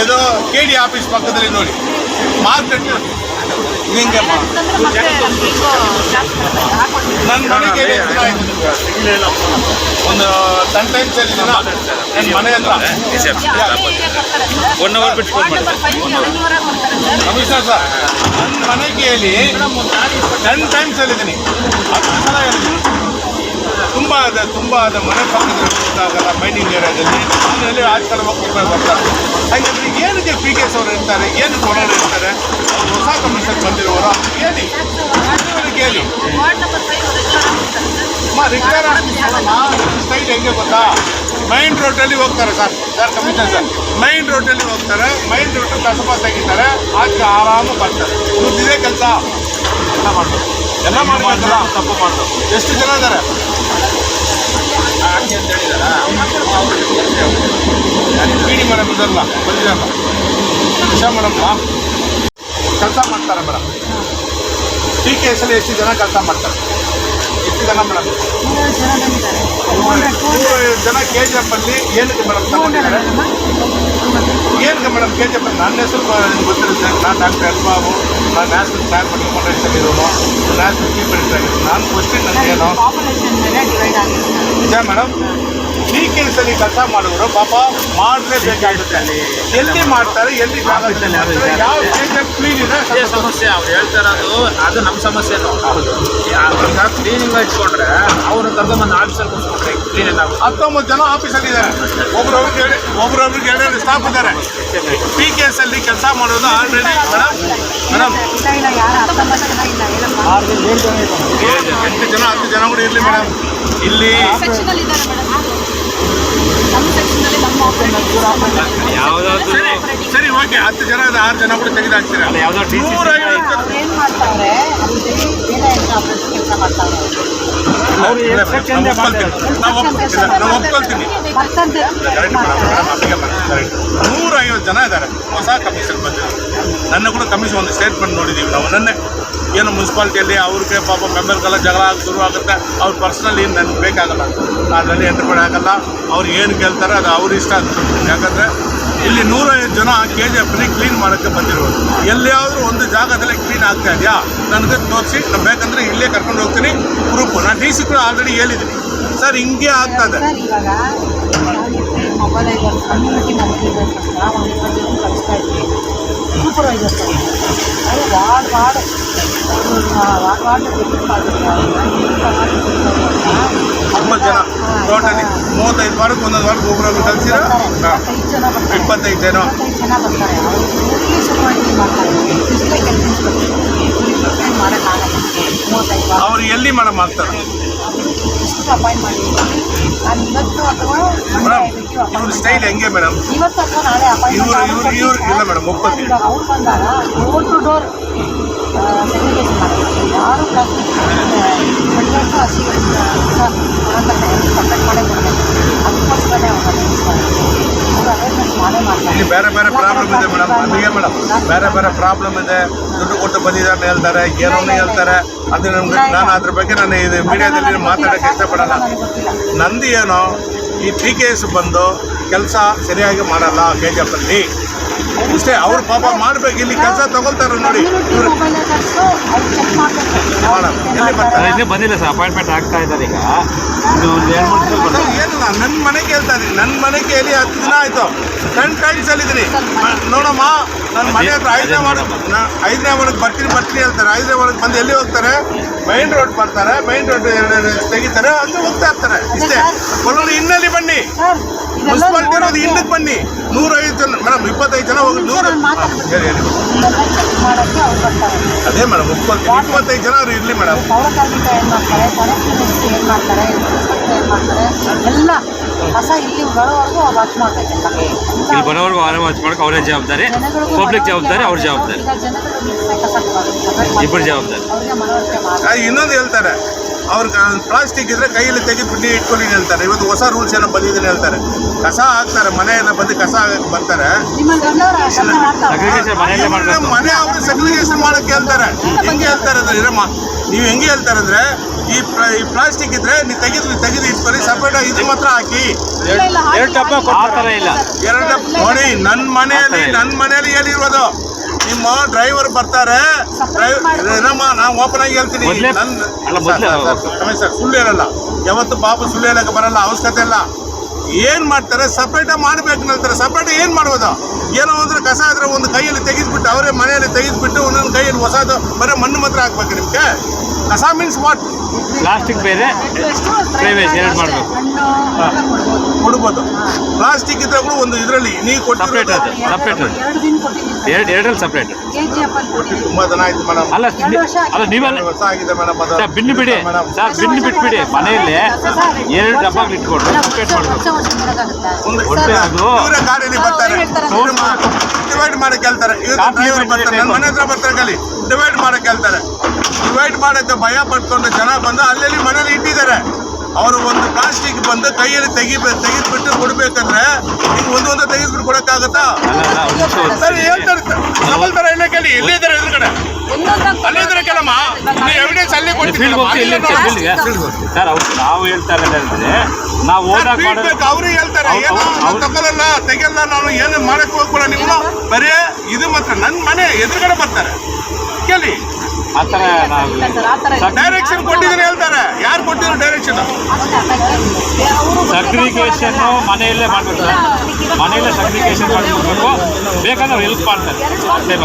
ಏನೋ K D office ಪಕ್ಕದಲ್ಲಿ ನೋಡಿ. ಮಾರ್ಕೆಟ್ ಹಿಂಗೆ ನನ್ನ ಮನೆಗೆ? ಒಂದು ಟೆನ್ ಟೈಮ್ಸ್ ಹೇಳಿದ್ದೀನ ನನ್ನ ಮನೆ ಹತ್ರ. One hour ಬಿಟ್ಟು. Commissioner sir. ನನ್ನ ಮನೆಗೆ ಹೇಳಿ ಟೆನ್ ಟೈಮ್ಸ್ ಹೇಳಿದ್ದೀನಿ ಹತ್ತು ಸಲ ಹೇಳಿದ್ದೀನಿ. ತುಂಬ ಅದ ತುಂಬ ಅದ. ಮನೆ ಪಕ್ಕದಲ್ಲಿ ಆಗಲ್ಲ ಮೈನಿಂಗ್ ಏರಿಯಾದಲ್ಲಿ. ಅಲ್ಲಿ ಆಚರ ಮಕ್ಕಳು ಬರ್ತಾರೆ ಹಾಗಾದ್ರೆ ಏನಕ್ಕೆ ಪಿ ಕೆ ಎಸ್ ಅವರು ಇರ್ತಾರೆ ಏನಕ್ಕೆ ಓನರ್ ಇರ್ತಾರೆ ಹೊಸ ಕಮಿಷನ್ ಬಂದಿರೋರು ಕೇಳಿ ಹೇಳಿ ಸರ್. ಅಮ್ಮ ರಿಟೈರ್ ಸ್ಟೈಲ್ ಹೆಂಗೆ ಗೊತ್ತಾ? ಮೈನ್ ರೋಡಲ್ಲಿ ಹೋಗ್ತಾರೆ sir sir commission sir main ರೋಡಲ್ಲಿ ಹೋಗ್ತಾರೆ. ಮೈನ್ ರೋಡ್ ಕಸಬ ತೆಗಿತಾರೆ ಆಚೆ ಆರಾಮ ಬರ್ತಾರೆ. ಇದೇ ಕೆಲಸ. ಎಲ್ಲ ಮಾಡ್ತಾರೆ. ಎಲ್ಲ ಮಾಡ್ಬೇಕಲ್ಲ ತಪ್ಪು ಮಾಡ್ತಾರೆ ಎಷ್ಟು ಜನ ಇದ್ದಾರೆ? ಬಿಡಿ ಮೇಡಮ್ ಇದಲ್ಲ, ಬಂದಿರಲ್ಲ. ಉಷಾ ಮೇಡಮ್ ಕೆಲಸ ಮಾಡ್ತಾರೆ ಮೇಡಮ್. ಟಿ ಕೆ ಎಸ್ ಅಲ್ಲಿ ಎಷ್ಟು ಜನ ಕೆಲಸ ಮಾಡ್ತಾರೆ? ಎಷ್ಟು ಜನ ಮೇಡಮ್. ಜನ ಕೆ ಜಿ ಎಫ್ ಅಲ್ಲಿ ಏನಕ್ಕೆ ಮೇಡಮ್ ತಗೊಂಡಿದ್ದಾರೆ? ಏನಕ್ಕೆ ಮೇಡಮ್ ಕೆ ಜಿ ಎಫ್ ನನ್ನ ಹೆಸರು ಗೊತ್ತಿರುತ್ತೆ. ನಾನು ಡಾಕ್ಟರ್ ಎಲ್ ಬಾಬು ನಾನು ನ್ಯಾಷನಲ್ ಪ್ಲಾನ್ ಫೌಂಡೇಶನ್ ಇರೋನು ನ್ಯಾಷನಲ್ ಚೀಫ್ ಮಿನಿಸ್ಟರ್ ನಾನು ಕ್ವಶನ್ ನನಗೇನು ಏನು? ಇದೆ ನಿಜ ಮೇಡಮ್ ಟಿ ಕೆ ಎಸ್ ಅಲ್ಲಿ ಕೆಲಸ ಮಾಡೋರು ಪಾಪ ಮಾಡಲೇಬೇಕಾಗುತ್ತೆ. ಎಲ್ಲಿ ಮಾಡ್ತಾರೆ ಎಲ್ಲಿ ಯಾವ ಕ್ಲೀನ್ ಇದೆ ಅದೇ ಸಮಸ್ಯೆ ಅವ್ರು ಹೇಳ್ತಾರೆ ಅದು ನಮ್ಮ ಸಮಸ್ಯೆನು ಈಗ ಕ್ಲೀನಿಂಗ್ ಇಟ್ಕೊಂಡ್ರೆ ಅವ್ರು ಕರ್ಕೊಂಬಂದು ಆಫೀಸಲ್ಲಿ ಕೂತ್ಕೊಂಡ್ರೆ ಕ್ಲೀನ್ ಆಗುತ್ತೆ. ಹತ್ತೊಂಬತ್ತು ಜನ ಆಫೀಸಲ್ಲಿ ಇದ್ದಾರೆ ಒಬ್ರೊಬ್ರಿಗೆ ಎರಡು ಒಬ್ರೊಬ್ರಿಗೆ ಎರಡೆರಡು ಸ್ಟಾಫ್ ಇದ್ದಾರೆ. ಪಿ ಕೆ ಎಸ್ ಅಲ್ಲಿ ಕೆಲಸ ಮಾಡೋದು ಆಲ್ರೆಡಿ ಮೇಡಮ್ ಮೇಡಮ್ ಎಂಟು ಜನ ಹತ್ತು ಜನ ಕೂಡ ಇರಲಿ ಮೇಡಮ್ ಇಲ್ಲಿ ಯಾವ್ದಾದ್ರು ಸರಿ ಸರಿ ಓಕೆ ಹತ್ತು ಜನ ಆರು ಜನ ಕೂಡ ತೆಗೆದಾಕ್ತೀರಾ ಅಲ್ಲ, ಯಾವ್ದೋ ಏನು ಮಾಡ್ತಾವ್ರೆ? ಕೆಲಸ ಮಾಡ್ತಾವ್ರೆ ನಾವು ಒಪ್ಕೊಳ್ತೀನಿ ನೂರೈವತ್ತು ಜನ ಇದ್ದಾರೆ. ಹೊಸ ಕಮಿಷನ್ ಬಂದಿದೆ. ನನ್ನ ಕೂಡ ಕಮಿಷನ್ ಒಂದು ಸ್ಟೇಟ್ಮೆಂಟ್ ನೋಡಿದ್ದೀವಿ ನಾವು ನನ್ನೆ ಏನು ಮುನ್ಸಿಪಾಲ್ಟಿಯಲ್ಲಿ ಅವ್ರಿಗೆ ಪಾಪ ಮೆಂಬರ್ಗೆಲ್ಲ ಜಗಳ ಶುರು ಆಗುತ್ತೆ. ಅವ್ರು ಪರ್ಸ್ನಲಿ ನನಗೆ ಬೇಕಾಗಲ್ಲ. ಅದರಲ್ಲಿ ಎಂಟ್ರಿ ಆಗಲ್ಲ. ಅವ್ರು ಏನು ಕೇಳ್ತಾರೆ ಅದು ಅವ್ರ ಇಷ್ಟ ಯಾಕಂದರೆ ಇಲ್ಲಿ ನೂರೈವತ್ತು ಜನ ಕೆ ಜಿ ಎಫ್ಲಿ ಕ್ಲೀನ್ ಮಾಡೋಕ್ಕೆ ಬಂದಿರೋದು ಎಲ್ಲಿಯಾದರೂ ಒಂದು ಜಾಗದಲ್ಲಿ ಕ್ಲೀನ್ ಆಗ್ತಾ ಇದೆಯಾ? ನನಗೆ ತೋರಿಸಿ. ನಾನು ಬೇಕಂದರೆ ಇಲ್ಲೇ ಕರ್ಕೊಂಡು ಹೋಗ್ತೀನಿ. ಗ್ರೂಪು ನಾನು ಡಿ ಸಿ ಕೂಡ ಆಲ್ರೆಡಿ ಹೇಳಿದ್ದೀನಿ ಸರ್, ಹಿಂಗೆ ಆಗ್ತಾ ಇದೆ. ಸರ್, ಇವಾಗ ಮೊಬೈಲೈಸರ್ ಕಮ್ಯುನಿಟಿ ಮೊಬೈಲೈಸರ್ಸ್ ಆಗಿರ್ತಾರೆ ಅದು ವಾರ್ಡ್ ವಾರ್ಡ್ ವಾರ್ಡ್ ವಾರ್ಡ್ ಒಂಬತ್ತು ಜನ. ಟೋಟಲಿ ಮೂವತ್ತೈದು ವಾರಕ್ಕೆ ಒಂದೊಂದು ವಾರಕ್ಕೆ ಒಬ್ಬರೊಬ್ರು ಕಲ್ಸಿರ ಇಪ್ಪತ್ತೈದು ಜನ ಬರ್ತಾರೆ. ಇಪ್ಪತ್ತೈದು ಜನ. ಇಪ್ಪತ್ತೈದು ಜನ ಬರ್ತಾರೆ. ಅವರು ಕೂಡಲೇ ಶುರುವಾಗಿ ಮಾಡ್ತಾರೆ. ಇಷ್ಟೇ ಕೆಲಸ ಮಾಡೋಕ್ಕಾಗಲ್ಲ. ಮೂವತ್ತೈದು ವಾರ ಅವ್ರು ಎಲ್ಲಿ ಮೇಡಮ್ ಆಗ್ತಾರೆ ಇಷ್ಟು ಅಪಾಯಿಂಟ್ ಮಾಡಿದ್ದೀನಿ. ನಾನು ಇವತ್ತು ಅಥವಾ ಇವ್ರ ಸ್ಟೈಲ್ ಹೆಂಗೆ ಮೇಡಮ್ ಇವತ್ತು ಅಥವಾ ನಾಳೆ ಇವಾಗ ಅವ್ರು ಬಂದಾಗ ಡೋರ್ ಟು ಡೋರ್ ಸೆಗ್ರಿಗೇಷನ್ ಮಾಡ್ತಾರೆ. ಯಾರು ಪ್ಲಾಸ್ಟಿಕ್ ಸರ್ ಸಪ್ರೇಟ್ ಮಾಡೇ ಕೊಡಬೇಕು. ಅದಕ್ಕೋಸ್ಕರನೇ ಅವ್ರು ನಿಲ್ಲಿಸ್ತಾರೆ ಅದು ಅವೇರ್ನೆಸ್ ಮಾಡೇ ಮಾಡ್ತಾರೆ ಇಲ್ಲಿ ಬೇರೆ ಬೇರೆ ಇದೆ ಮೇಡಮ್. ಬೇರೆ ಬೇರೆ ಪ್ರಾಬ್ಲಮ್ ಇದೆ. ದುಡ್ಡು ಕೊಟ್ಟು ಬಂದಿದ್ದಾರೆ ಹೇಳ್ತಾರೆ. ಏನೋ ಹೇಳ್ತಾರೆ. ಅದು ನಮ್ಗೆ ನಾನು ಅದ್ರ ಬಗ್ಗೆ ನಾನು ಇದು ಮೀಡಿಯಾದಲ್ಲಿ ಮಾತಾಡೋಕ್ಕೆ ಇಷ್ಟಪಡಲ್ಲ. ನಂದು ಏನೋ ಈ ಟಿ ಕೆ ಎಸ್ ಬಂದು ಕೆಲಸ ಸರಿಯಾಗಿ ಮಾಡಲ್ಲ ಕೆ ಜಿ ಎಫಲ್ಲಿ ಇಷ್ಟೇ ಅವ್ರು ಪಾಪ ಮಾಡ್ಬೇಕು ಇಲ್ಲಿ ಕೆಲಸ ತಗೊಳ್ತಾರೆ ನೋಡಿ? ಇನ್ನೂ ಬಂದಿಲ್ಲ ಸರ್ ಅಪಾಯಿಂಟ್ಮೆಂಟ್ ಆಗ್ತಾ ಇದ್ದಾರೆ ಈಗ. ಇದು ಒಂದು ಎರಡು ಮೂರು ದಿನ ಸರ್, ಏನಿಲ್ಲ ನನ್ನ ಮನೆಗೆ ಹೇಳ್ತಾ ಇದ್ದೀನಿ. ನನ್ನ ಮನೆಗೆ ಹೇಳಿ ಹತ್ತು ದಿನ ಆಯಿತು. ಕಣ್ ಟೈಮ್ಸ್ ಹೇಳಿದ್ದೀನಿ ನೋಡಮ್ಮ ನನ್ನ ಮನೆ ಹತ್ರ ಐದನೇ ವಾರಕ್ಕೆ ನಾ ಐದನೇ ವಾರಕ್ಕೆ ಬರ್ತೀನಿ ಬರ್ತೀನಿ ಹೇಳ್ತಾರೆ. ಐದನೇ ವಾರಕ್ಕೆ ಬಂದು ಎಲ್ಲಿ ಹೋಗ್ತಾರೆ? ಮೈನ್ ರೋಡ್ ಬರ್ತಾರೆ. ಮೈನ್ ರೋಡ್ ತೆಗಿತಾರೆ. ಅದು ಹೋಗ್ತಾ ಇರ್ತಾರೆ. ಇಷ್ಟೇ. ಒಳ್ಳೊಳ್ಳೆ ಇನ್ನಲ್ಲಿ ಬನ್ನಿ. ಮುನ್ಸಿಪಾಲ್ಟಿ ಇರೋದು ಹಿಂದಕ್ಕೆ ಬನ್ನಿ. ನೂರೈದು ಜನ ಮೇಡಮ್ ಇಪ್ಪತ್ತೈದು ಜನ ಹೋಗಿ ನೂರು ಮಾತಾಡ್ತೀನಿ. ಹೇಳಿ ಅದೇ ಮೇಡಮ್ ಒಪ್ಕೊಳ್ತೀನಿ ಇಪ್ಪತ್ತೈದು ಜನ ಅವ್ರು ಇರಲಿ ಮೇಡಮ್. ಪೌರ ಕಾರ್ಮಿಕ ಏನು ಮಾಡ್ತಾರೆ? ಕನೆಕ್ಟಿವಿಟಿ ಏನು ಮಾಡ್ತಾರೆ? ಇನ್ಸ್ಪೆಕ್ಟರ್ ಏನು ಮಾಡ್ತಾರೆ? ಎಲ್ಲ ಹೊಸ ಇಲ್ಲಿ ಬರೋವರೆಗೂ ವಾಚ್ ಮಾಡ್ಬೇಕೆಲ್ಲ. ಇಲ್ಲಿ ಬರೋವರೆಗೂ ಆರಾಮ ವಾಚ್ ಮಾಡಕ್ಕೆ ಅವರೇ ಜವಾಬ್ದಾರಿ. ಪಬ್ಲಿಕ್ ಜವಾಬ್ದಾರಿ ಅವ್ರ ಜವಾಬ್ದಾರಿ. ಇಬ್ಬರ ಜವಾಬ್ದಾರಿ. ಇನ್ನೊಂದು ಹೇಳ್ತಾರೆ. ಅವ್ರಿಗೆ ಪ್ಲಾಸ್ಟಿಕ್ ಇದ್ರೆ ಕೈಯಲ್ಲಿ ತೆಗೆದು ಬಿಡಿ ಇಟ್ಕೊಳ್ಳಿ ಹೇಳ್ತಾರೆ ಇವತ್ತು ಹೊಸ ರೂಲ್ಸ್ ಏನೋ ಬಂದಿದ್ದೀನಿ ಹೇಳ್ತಾರೆ. ಕಸ ಹಾಕ್ತಾರೆ ಮನೆಯನ್ನ ಬಂದು ಕಸ ಹಾಕಕ್ಕೆ ಬರ್ತಾರೆ. ಮನೆ ಅವರು ಸೆಗ್ರಿಗೇಷನ್ ಮಾಡಕ್ಕೆ ಹೇಳ್ತಾರೆ. ಹೆಂಗೆ ಹೇಳ್ತಾರೆ ಅಂದ್ರೆ ಇರಮ್ಮ ನೀವು ಹೆಂಗೆ ಹೇಳ್ತಾರೆ ಅಂದ್ರೆ ಈ ಈ ಪ್ಲಾಸ್ಟಿಕ್ ಇದ್ರೆ ನೀವು ತೆಗೆದು ತೆಗೆದು ಇಟ್ಕೊಳ್ಳಿ ಸಪರೇಟ್ ಇದು ಮಾತ್ರ ಹಾಕಿ. ಎರಡು ಡಬ್ಬ ಆ ಥರ ಇಲ್ಲ. ಎರಡು ನೋಡಿ ನನ್ನ ಮನೆಯಲ್ಲಿ ನನ್ನ ಮನೆಯಲ್ಲಿ ಹೇಳಿರೋದು ನಿಮ್ಮ ಡ್ರೈವರ್ ಬರ್ತಾರೆ. ಡ್ರೈವರ್ ಏನಮ್ಮ ನಾವು ಓಪನ್ ಆಗಿ ಹೇಳ್ತೀನಿ. ನನ್ನ ಸುಳ್ಳು ಹೇಳಲ್ಲ. ಯಾವತ್ತು ಬಾಬು ಸುಳ್ಳು ಹೇಳಕ್ಕೆ ಬರಲ್ಲ ಅವಶ್ಯಕತೆ ಇಲ್ಲ. ಏನ್ ಮಾಡ್ತಾರೆ? ಸಪ್ರೇಟಾಗಿ ಮಾಡ್ಬೇಕು ಹೇಳ್ತಾರೆ. ಸಪ್ರೇಟಾಗಿ ಏನು ಮಾಡ್ಬೋದು? ಏನೋ ಅಂದ್ರೆ ಕಸ ಆದ್ರೆ ಒಂದು ಕೈಯಲ್ಲಿ ತೆಗೆದುಬಿಟ್ಟು ಅವರೇ ಮನೆಯಲ್ಲಿ ತೆಗೆದುಬಿಟ್ಟು ಒಂದೊಂದು ಕೈಯಲ್ಲಿ ಹೊಸದು ಬರೀ ಮಣ್ಣು ಮಾತ್ರ ಹಾಕ್ಬೇಕು ನಿಮಗೆ? ಕಸ ಮೀನ್ಸ್ ವಾಟ್ ಪ್ಲಾಸ್ಟಿಕ್ ಬೇರೆ ಎರಡು ಮಾಡಬೇಕು. ಕೊಡ್ಬೋದು. ಪ್ಲಾಸ್ಟಿಕ್ ಇದ್ರೆ ಕೂಡ ಒಂದು ಇದರಲ್ಲಿ ನೀವು ಸಪ್ರೇಟ್ ಕೊಟ್ಟಿರೋದು ಅದು ಸಪ್ರೇಟ್ ಎರಡು ದಿನ ಕೊಟ್ಟಿದ್ದೀನಿ. ಎರಡು ಎರಡರಲ್ಲಿ ಸಪ್ರೇಟ್ ತುಂಬಾ ಜನ ಆಯ್ತು ಮೇಡಮ್ ಅಲ್ಲ. ಅಲ್ಲ ನೀವೆಲ್ಲ ವರ್ಷ ಆಗಿದೆ ಮೇಡಮ್ ಅದು. ಸರ್ ಬಿನ್ನು ಬಿಡಿ. ಮೇಡಮ್ ಸರ್ ಬಿನ್ನು ಬಿಟ್ಬಿಡಿ. ಮನೆಯಲ್ಲಿ ಎರಡು ಡಬ್ಬಗಳು ಇಟ್ಕೊಂಡು ಸಪ್ರೇಟ್ ಮಾಡಬೇಕು. ವರ್ಷ ವರ್ಷ ಕೊಡೋಕ್ಕಾಗುತ್ತಾ? ಒಂದು ಒಟ್ಟೆ ಅದು ಇವರೇ ಗಾಡಿಯಲ್ಲಿ ಬರ್ತಾರೆ. ಡಿವೈಡ್ ಮಾಡಕ್ಕೆ ಹೇಳ್ತಾರೆ. ಇವ್ರು ಡ್ರೈವರ್ ಬರ್ತಾರೆ. ನನ್ನ ಮನೆ ಹತ್ರ ಬರ್ತಾರೆ ಕಲಿ. ಡಿವೈಡ್ ಮಾಡಕ್ಕೆ ಹೇಳ್ತಾರೆ. ಡಿವೈಡ್ ಮಾಡಕ್ಕೆ ಭಯ ಪಡ್ಕೊಂಡು ಜನ ಬಂದು ಅಲ್ಲಲ್ಲಿ ಮನೇಲಿ ಇಟ್ಟಿದ್ದಾರೆ. ಅವರು ಒಂದು ಪ್ಲಾಸ್ಟಿಕ್ ಬಂದು ಕೈಯಲ್ಲಿ ತೆಗಿ ತೆಗೆದ್ಬಿಟ್ಟು ಕೊಡ್ಬೇಕಂದ್ರೆ ಈಗ ಒಂದೊಂದು ತೆಗೆದ್ಬಿಟ್ಟು ಕೊಡಕ್ಕಾಗತ್ತಾ? ಸರ್ ಹೇಳ್ತಾರೆ ಡಬಲ್ ತರ ಇಲ್ಲ ಕೇಳಿ ಎಲ್ಲಿದ್ದಾರೆ ಇದ್ದಾರೆ ಎದುರುಗಡೆ? ಒಂದೊಂದಾಗಿ ಅಲ್ಲೇ ಇದ್ದಾರೆ ಕೆಲಮ್ಮ ನೀವು ಎವಿಡೆನ್ಸ್ ಅಲ್ಲಿ ಫೀಲ್ಡ್ಗೆ ಸರ್ ಅವ್ರು ನಾವು ಹೇಳ್ತಾರೆ ಇರೋದು ಹೇಳಿದ್ರೆ ನಾವು ಮಾಡೋದು ಫೀಡ್ಬ್ಯಾಕ್ ಅವ್ರು ಹೇಳ್ತಾರೆ. ಏನು ತಗೊಳ್ಳಲ್ಲ ತೆಗೆಯಲ್ಲ ನಾನು ಏನು ಮಾಡಕ್ ಹೋಗ್ಕೊಳ ನಿಮ್ಮ ಬರೀ ಇದು ಮಾತ್ರ ನನ್ನ ಮನೆ ಎದುರುಗಡೆ ಬರ್ತಾರೆ. ಕೇಳಿ. ಆ ಥರ. ಡೈರೆಕ್ಷನ್ ಕೊಟ್ಟಿದ್ದೀನಿ ಹೇಳ್ತಾರೆ. ಯಾರು ಕೊಟ್ಟಿದ್ರು ಡೈರೆಕ್ಷನ್ ಸಗ್ರಿಗೇಷನ್ ಮನೆಯಲ್ಲೇ ಮಾಡಬೇಕು ಮನೆಯಲ್ಲೇ ಸಗ್ರಿಗೇಷನ್ ಮಾಡ್ಕೊಬೇಕು ಬೇಕಂದ್ರೆ ಹೆಲ್ಪ್ ಮಾಡ್ತಾರೆ. ಅಷ್ಟೇ